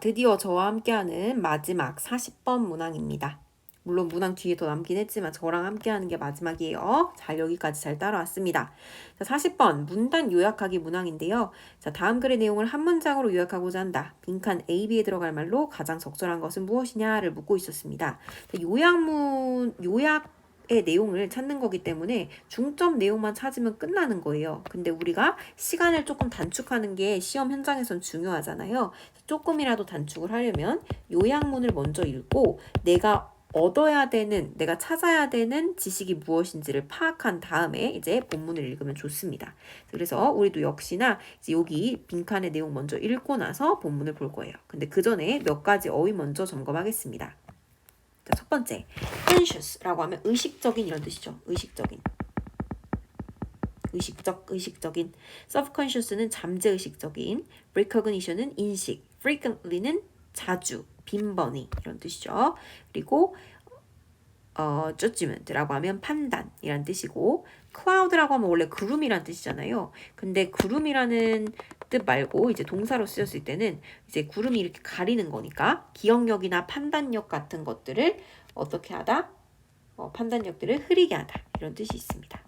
드디어 저와 함께하는 마지막 40번 문항입니다. 물론 문항 뒤에 더 남긴 했지만 저랑 함께하는 게 마지막이에요. 자, 여기까지 잘 따라왔습니다. 자, 40번 문단 요약하기 문항인데요. 자, 다음 글의 내용을 한 문장으로 요약하고자 한다. 빈칸 A, B에 들어갈 말로 가장 적절한 것은 무엇이냐를 묻고 있었습니다. 자, 요약문 요약 의 내용을 찾는 거기 때문에 중점 내용만 찾으면 끝나는 거예요. 근데 우리가 시간을 조금 단축하는 게 시험 현장에선 중요하잖아요. 조금이라도 단축을 하려면 요약문을 먼저 읽고 내가 얻어야 되는, 내가 찾아야 되는 지식이 무엇인지를 파악한 다음에 이제 본문을 읽으면 좋습니다. 그래서 우리도 역시나 여기 빈칸의 내용 먼저 읽고 나서 본문을 볼 거예요. 근데 그 전에 몇 가지 어휘 먼저 점검하겠습니다. 자, 첫 번째, conscious라고 하면 의식적인 이런 뜻이죠. 의식적인. 의식적, 의식적인. subconscious는 잠재의식적인. recognition은 인식. frequently는 자주, 빈번히 이런 뜻이죠. 그리고 어, judgment라고 하면 판단이란 뜻이고 cloud라고 하면 원래 구름이란 뜻이잖아요. 근데 구름이라는 뜻 말고 이제 동사로 쓰였을 때는 이제 구름이 이렇게 가리는 거니까 기억력이나 판단력 같은 것들을 어떻게 하다? 어, 판단력들을 흐리게 하다 이런 뜻이 있습니다.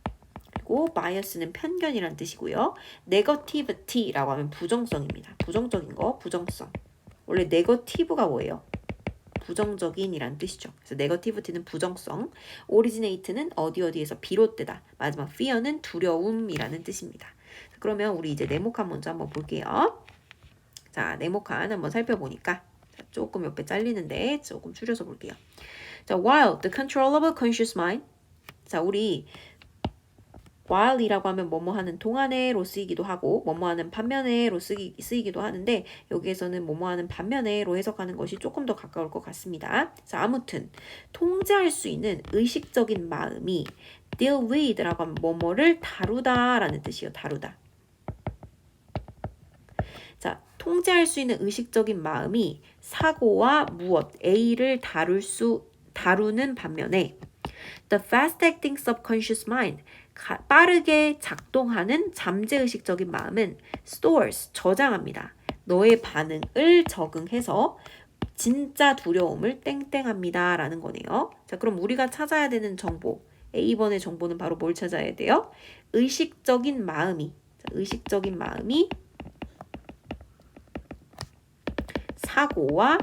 그리고 bias는 편견이란 뜻이고요. negativity라고 하면 부정성입니다. 부정적인 거, 부정성. 원래 negative가 뭐예요? 부정적인이란 뜻이죠. 그래서 negativity는 부정성, originate는 어디 어디에서 비롯되다. 마지막 fear는 두려움이라는 뜻입니다. 그러면 우리 이제 네모칸 먼저 한번 볼게요. 자, 네모칸 한번 살펴보니까 자, 조금 옆에 잘리는데 조금 줄여서 볼게요. 자, while the controllable conscious mind 자, 우리 while이라고 하면 뭐뭐 하는 동안에로 쓰이기도 하고 뭐뭐 하는 반면에로 쓰기, 쓰이기도 하는데 여기에서는 뭐뭐 하는 반면에로 해석하는 것이 조금 더 가까울 것 같습니다. 자, 아무튼 통제할 수 있는 의식적인 마음이 deal with라고 하면 뭐뭐를 다루다라는 뜻이에요. 다루다. 자, 통제할 수 있는 의식적인 마음이 사고와 무엇 A를 다룰 수 다루는 반면에 the fast acting subconscious mind 가, 빠르게 작동하는 잠재 의식적인 마음은 stores 저장합니다. 너의 반응을 적응해서 진짜 두려움을 땡땡합니다. 라는 거네요. 자, 그럼 우리가 찾아야 되는 정보. A번의 정보는 바로 뭘 찾아야 돼요? 의식적인 마음이. 자, 의식적인 마음이 사고와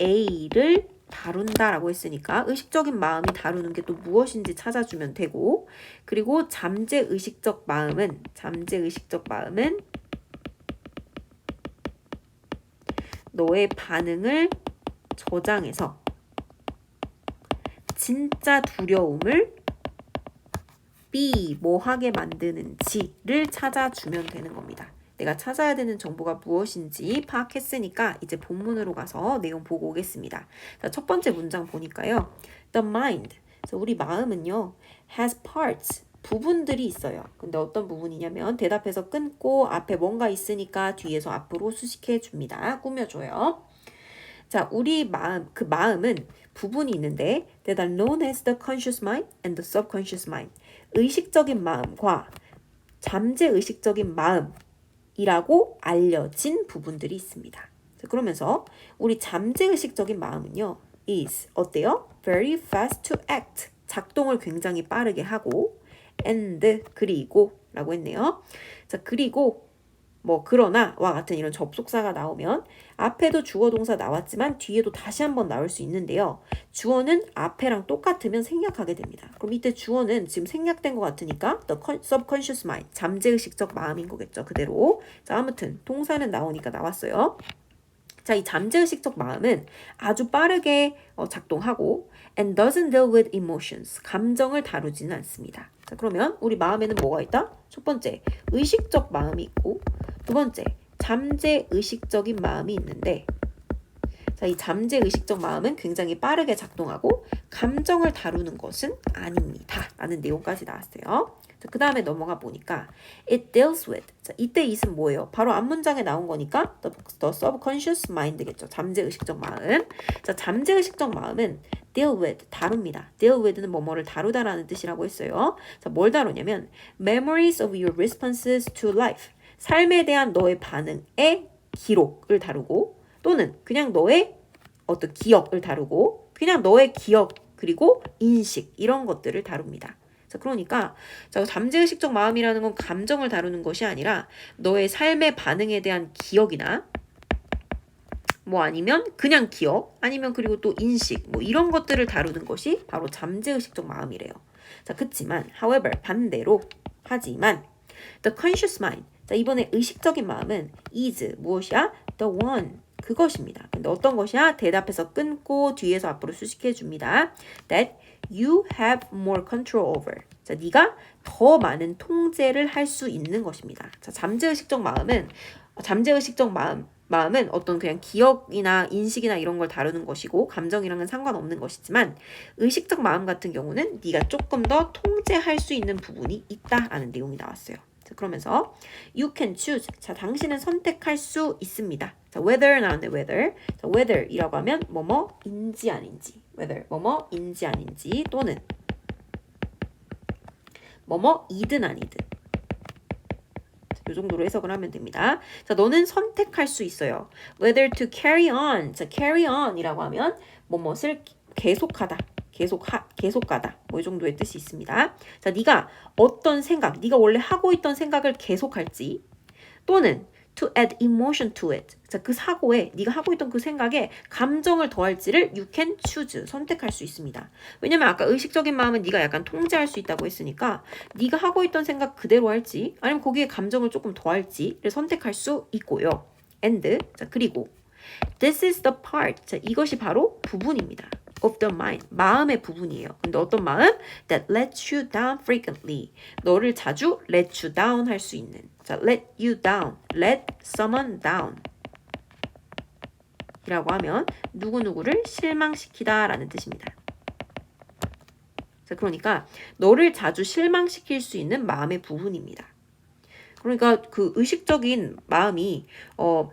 A를 다룬다라고 했으니까 의식적인 마음이 다루는 게 또 무엇인지 찾아주면 되고 그리고 잠재 의식적 마음은 잠재 의식적 마음은 너의 반응을 저장해서 진짜 두려움을 B 뭐 하게 만드는지를 찾아주면 되는 겁니다. 내가 찾아야 되는 정보가 무엇인지 파악했으니까 이제 본문으로 가서 내용 보고 오겠습니다. 자, 첫 번째 문장 보니까요. The mind. 우리 마음은요. has parts. 부분들이 있어요. 근데 어떤 부분이냐면 대답해서 끊고 앞에 뭔가 있으니까 뒤에서 앞으로 수식해 줍니다. 꾸며줘요. 자, 우리 마음, 그 마음은 부분이 있는데 that are known as the conscious mind and the subconscious mind. 의식적인 마음과 잠재 의식적인 마음 이라고 알려진 부분들이 있습니다. 그러면서 우리 잠재의식적인 마음은요. is 어때요? very fast to act. 작동을 굉장히 빠르게 하고 and 그리고 라고 했네요. 자, 그리고 뭐 그러나와 같은 이런 접속사가 나오면 앞에도 주어 동사 나왔지만 뒤에도 다시 한번 나올 수 있는데요. 주어는 앞에랑 똑같으면 생략하게 됩니다. 그럼 이때 주어는 지금 생략된 것 같으니까 the subconscious mind 잠재의식적 마음인 거겠죠. 그대로. 자 아무튼 동사는 나오니까 나왔어요. 자, 이 잠재의식적 마음은 아주 빠르게 어, 작동하고 and doesn't deal with emotions. 감정을 다루지는 않습니다. 자, 그러면 우리 마음에는 뭐가 있다? 첫 번째, 의식적 마음이 있고 두 번째, 잠재 의식적인 마음이 있는데 자, 이 잠재 의식적 마음은 굉장히 빠르게 작동하고 감정을 다루는 것은 아닙니다. 라는 내용까지 나왔어요. 그 다음에 넘어가 보니까 it deals with 자, 이때 it은 뭐예요? 바로 앞 문장에 나온 거니까 the, the subconscious mind겠죠. 잠재 의식적 마음. 자, 잠재 의식적 마음은 deal with 다룹니다. deal with는 뭐뭐를 다루다라는 뜻이라고 했어요. 자, 뭘 다루냐면 memories of your responses to life 삶에 대한 너의 반응의 기록을 다루고 또는 그냥 너의 어떤 기억을 다루고 그냥 너의 기억 그리고 인식 이런 것들을 다룹니다. 자, 그러니까 자, 잠재의식적 마음이라는 건 감정을 다루는 것이 아니라 너의 삶의 반응에 대한 기억이나 뭐 아니면 그냥 기억 아니면 그리고 또 인식 뭐 이런 것들을 다루는 것이 바로 잠재의식적 마음이래요. 자, 그렇지만 however 반대로 하지만 the conscious mind 자, 이번에 의식적인 마음은 is 무엇이야? the one 그것입니다. 근데 어떤 것이야? 대답해서 끊고 뒤에서 앞으로 수식해 줍니다. that you have more control over. 자, 네가 더 많은 통제를 할 수 있는 것입니다. 자, 잠재의식적 마음은 잠재의식적 마음 마음은 어떤 그냥 기억이나 인식이나 이런 걸 다루는 것이고 감정이랑은 상관없는 것이지만 의식적 마음 같은 경우는 네가 조금 더 통제할 수 있는 부분이 있다라는 내용이 나왔어요. 자, 그러면서 you can choose. 자, 당신은 선택할 수 있습니다. 자, whether 나왔는데 whether. 자, whether이라고 하면 뭐뭐인지 아닌지. whether 뭐뭐인지 아닌지 또는 뭐뭐이든 아니든. 이 정도로 해석을 하면 됩니다. 자, 너는 선택할 수 있어요. Whether to carry on. 자, carry on이라고 하면 뭐뭇을 계속하다. 계속 하, 계속 가다. 뭐 이 정도의 뜻이 있습니다. 자, 네가 어떤 생각, 네가 원래 하고 있던 생각을 계속할지 또는 to add emotion to it. 자, 그 사고에 네가 하고 있던 그 생각에 감정을 더할지를 you can choose. 선택할 수 있습니다. 왜냐면 아까 의식적인 마음은 네가 약간 통제할 수 있다고 했으니까 네가 하고 있던 생각 그대로 할지 아니면 거기에 감정을 조금 더할지를 선택할 수 있고요. and 자, 그리고 this is the part. 자, 이것이 바로 부분입니다. Of the mind. 마음의 부분이에요. 근데 어떤 마음? that lets you down frequently. 너를 자주 let you down 할 수 있는. 자, let you down. let someone down. 이라고 하면 누구누구를 실망시키다 라는 뜻입니다. 자, 그러니까 너를 자주 실망시킬 수 있는 마음의 부분입니다. 그러니까 그 의식적인 마음이 어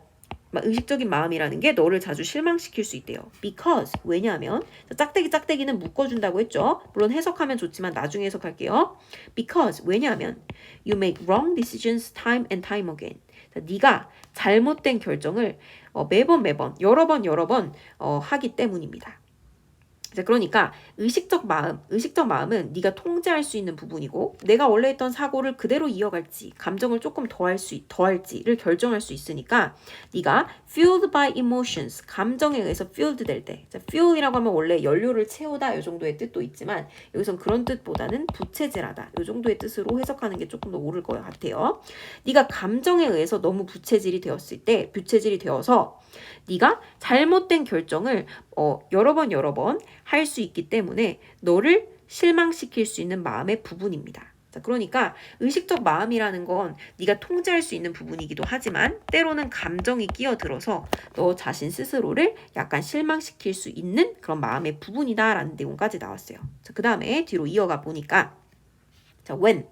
의식적인 마음이라는 게 너를 자주 실망시킬 수 있대요. Because 왜냐하면 짝대기 짝대기는 묶어준다고 했죠. 물론 해석하면 좋지만 나중에 해석할게요. Because 왜냐하면 you make wrong decisions time and time again. 자, 네가 잘못된 결정을 어, 매번 매번 여러 번 여러 번 어, 하기 때문입니다. 자, 그러니까 의식적 마음, 의식적 마음은 네가 통제할 수 있는 부분이고 내가 원래 했던 사고를 그대로 이어갈지, 감정을 조금 더할 수 더할지를 결정할 수 있으니까 네가 fueled by emotions, 감정에 의해서 fueled 될 때. 자, fuel이라고 하면 원래 연료를 채우다 이 정도의 뜻도 있지만 여기선 그런 뜻보다는 부채질하다 이 정도의 뜻으로 해석하는 게 조금 더 옳을 것 같아요. 네가 감정에 의해서 너무 부채질이 되었을 때, 부채질이 되어서 네가 잘못된 결정을 어, 여러 번 여러 번할 수 있기 때문에 너를 실망시킬 수 있는 마음의 부분입니다. 자, 그러니까 의식적 마음이라는 건 네가 통제할 수 있는 부분이기도 하지만 때로는 감정이 끼어들어서 너 자신 스스로를 약간 실망시킬 수 있는 그런 마음의 부분이다라는 내용까지 나왔어요. 자, 그 다음에 뒤로 이어가 보니까 자, when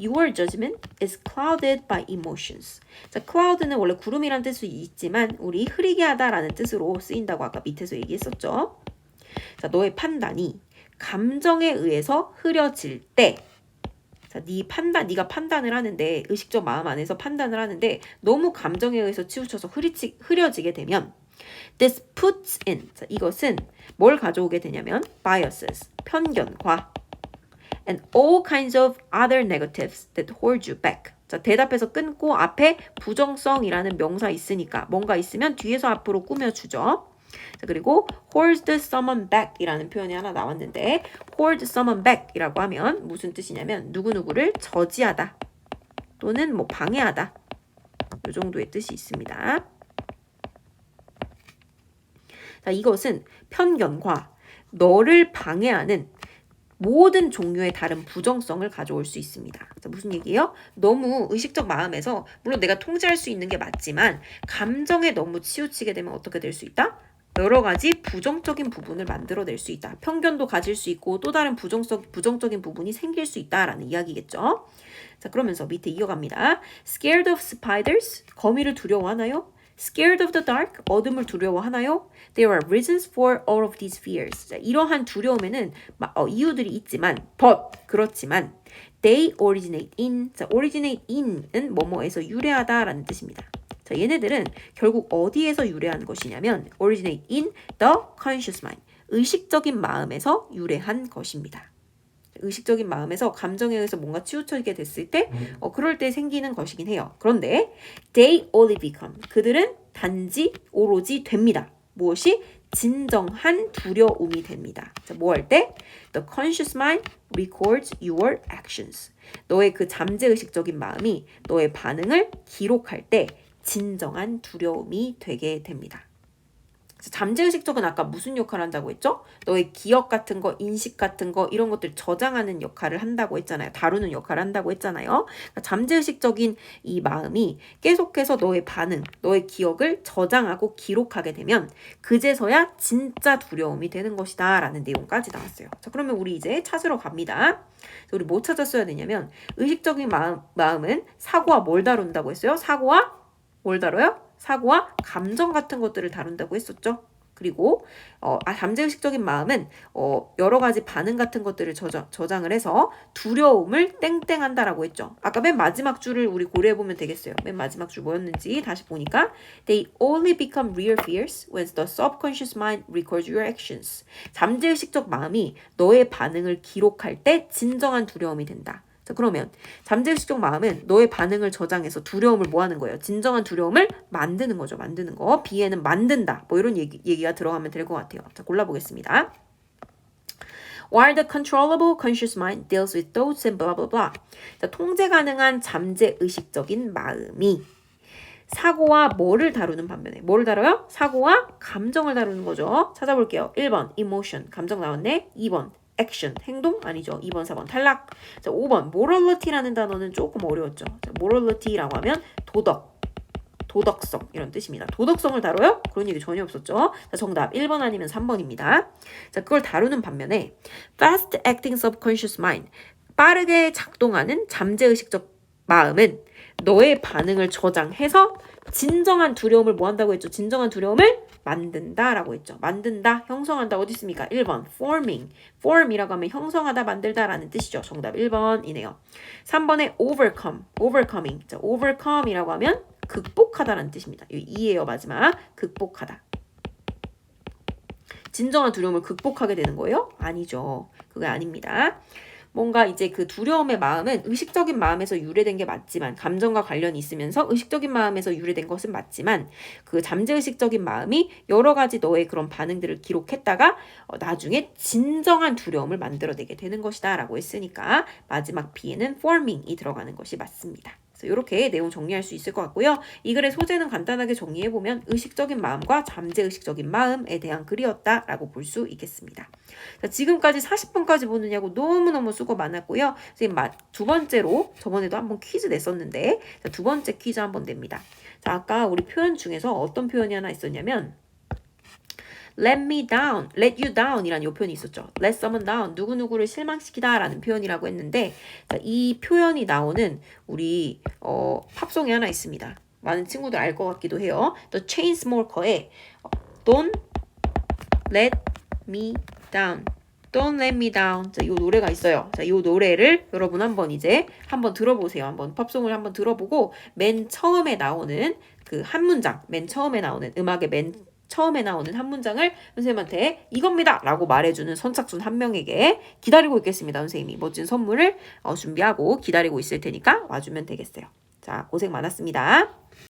Your judgment is clouded by emotions. 자, cloud는 원래 구름이란 뜻이 있지만 우리 흐리게 하다라는 뜻으로 쓰인다고 아까 밑에서 얘기했었죠. 자, 너의 판단이 감정에 의해서 흐려질 때 자, 네 판단, 네가 판단을 하는데 의식적 마음 안에서 판단을 하는데 너무 감정에 의해서 치우쳐서 흐리치, 흐려지게 되면 this puts in 자, 이것은 뭘 가져오게 되냐면 biases 편견과 and all kinds of other negatives that hold you back. 자, 대답해서 끊고 앞에 부정성이라는 명사 있으니까 뭔가 있으면 뒤에서 앞으로 꾸며주죠. 자, 그리고 hold someone back 이라는 표현이 하나 나왔는데 hold someone back 이라고 하면 무슨 뜻이냐면 누구누구를 저지하다 또는 뭐 방해하다 이 정도의 뜻이 있습니다. 자, 이것은 편견과 너를 방해하는 모든 종류의 다른 부정성을 가져올 수 있습니다. 자, 무슨 얘기예요? 너무 의식적 마음에서 물론 내가 통제할 수 있는 게 맞지만 감정에 너무 치우치게 되면 어떻게 될 수 있다? 여러 가지 부정적인 부분을 만들어낼 수 있다. 편견도 가질 수 있고 또 다른 부정적, 부정적인 부분이 생길 수 있다라는 이야기겠죠. 자, 그러면서 밑에 이어갑니다. Scared of spiders? 거미를 두려워하나요? Scared of the dark? 어둠을 두려워하나요? There are reasons for all of these fears. 자, 이러한 두려움에는 어, 이유들이 있지만, but 그렇지만 they originate in. 자, originate in은 뭐뭐에서 유래하다라는 뜻입니다. 자, 얘네들은 결국 어디에서 유래한 것이냐면 originate in the conscious mind. 의식적인 마음에서 유래한 것입니다. 의식적인 마음에서 감정에 의해서 뭔가 치우쳐지게 됐을 때 어, 그럴 때 생기는 것이긴 해요. 그런데 they only become 그들은 단지 오로지 됩니다. 무엇이 진정한 두려움이 됩니다. 자, 뭐 할 때? The conscious mind records your actions. 너의 그 잠재의식적인 마음이 너의 반응을 기록할 때 진정한 두려움이 되게 됩니다. 잠재의식적은 아까 무슨 역할을 한다고 했죠? 너의 기억 같은 거, 인식 같은 거 이런 것들 저장하는 역할을 한다고 했잖아요. 다루는 역할을 한다고 했잖아요. 그러니까 잠재의식적인 이 마음이 계속해서 너의 반응, 너의 기억을 저장하고 기록하게 되면 그제서야 진짜 두려움이 되는 것이다 라는 내용까지 나왔어요. 자 그러면 우리 이제 찾으러 갑니다. 우리 뭐 찾았어야 되냐면 의식적인 마음, 마음은 사고와 뭘 다룬다고 했어요? 사고와 뭘 다뤄요? 사고와 감정 같은 것들을 다룬다고 했었죠. 그리고 어, 아, 잠재의식적인 마음은 어, 여러 가지 반응 같은 것들을 저장, 저장을 해서 두려움을 땡땡한다라고 했죠. 아까 맨 마지막 줄을 우리 고려해 보면 되겠어요. 맨 마지막 줄 뭐였는지 다시 보니까 they only become real fears when the subconscious mind records your actions. 잠재의식적 마음이 너의 반응을 기록할 때 진정한 두려움이 된다. 자, 그러면 잠재의식적 마음은 너의 반응을 저장해서 두려움을 뭐 하는 거예요? 진정한 두려움을 만드는 거죠. 만드는 거. 비에는 만든다. 뭐 이런 얘기, 얘기가 들어가면 될 것 같아요. 자, 골라보겠습니다. While the controllable conscious mind deals with thoughts and blah blah blah. 자, 통제 가능한 잠재 의식적인 마음이 사고와 뭐를 다루는 반면에 뭐를 다뤄요? 사고와 감정을 다루는 거죠. 찾아볼게요. 1번 emotion 감정 나왔네. 2번 액션 행동 아니죠. 2번 4번 탈락. 자, 5번 morality라는 단어는 조금 어려웠죠. 자, morality라고 하면 도덕 도덕성 이런 뜻입니다. 도덕성을 다뤄요? 그런 얘기 전혀 없었죠. 자, 정답 1번 아니면 3번입니다. 자, 그걸 다루는 반면에 fast acting subconscious mind 빠르게 작동하는 잠재의식적 마음은 너의 반응을 저장해서 진정한 두려움을 뭐 한다고 했죠? 진정한 두려움을 만든다라고 했죠. 만든다, 형성한다 어디 있습니까? 1번 forming. form이라고 하면 형성하다, 만들다라는 뜻이죠. 정답 1번이네요. 3번에 overcome. overcoming. 자, overcome이라고 하면 극복하다라는 뜻입니다. 이 2예요, 마지막. 극복하다. 진정한 두려움을 극복하게 되는 거예요? 아니죠. 그게 아닙니다. 뭔가 이제 그 두려움의 마음은 의식적인 마음에서 유래된 게 맞지만 감정과 관련이 있으면서 의식적인 마음에서 유래된 것은 맞지만 그 잠재의식적인 마음이 여러 가지 너의 그런 반응들을 기록했다가 어, 나중에 진정한 두려움을 만들어내게 되는 것이다 라고 했으니까 마지막 B에는 forming이 들어가는 것이 맞습니다. 이렇게 내용 정리할 수 있을 것 같고요. 이 글의 소재는 간단하게 정리해 보면 의식적인 마음과 잠재의식적인 마음에 대한 글이었다라고 볼 수 있겠습니다. 자, 지금까지 40분까지 보느냐고 너무너무 수고 많았고요. 선생님 두 번째로 저번에도 한번 퀴즈 냈었는데 자, 두 번째 퀴즈 한번 냅니다. 자, 아까 우리 표현 중에서 어떤 표현이 하나 있었냐면 let me down, let you down 이라는 요 표현이 있었죠. let someone down, 누구누구를 실망시키다 라는 표현이라고 했는데 자, 이 표현이 나오는 우리 어, 팝송이 하나 있습니다. 많은 친구들 알 것 같기도 해요. The Chainsmokers의 Don't Let Me Down. Don't Let Me Down. 자, 이 노래가 있어요. 자, 이 노래를 여러분 한번 이제 한번 들어보세요. 한번 팝송을 한번 들어보고 맨 처음에 나오는 그 한 문장, 맨 처음에 나오는 음악의 맨 처음에 나오는 한 문장을 선생님한테 이겁니다 라고 말해주는 선착순 한 명에게 기다리고 있겠습니다. 선생님이 멋진 선물을 어, 준비하고 기다리고 있을 테니까 와주면 되겠어요. 자, 고생 많았습니다.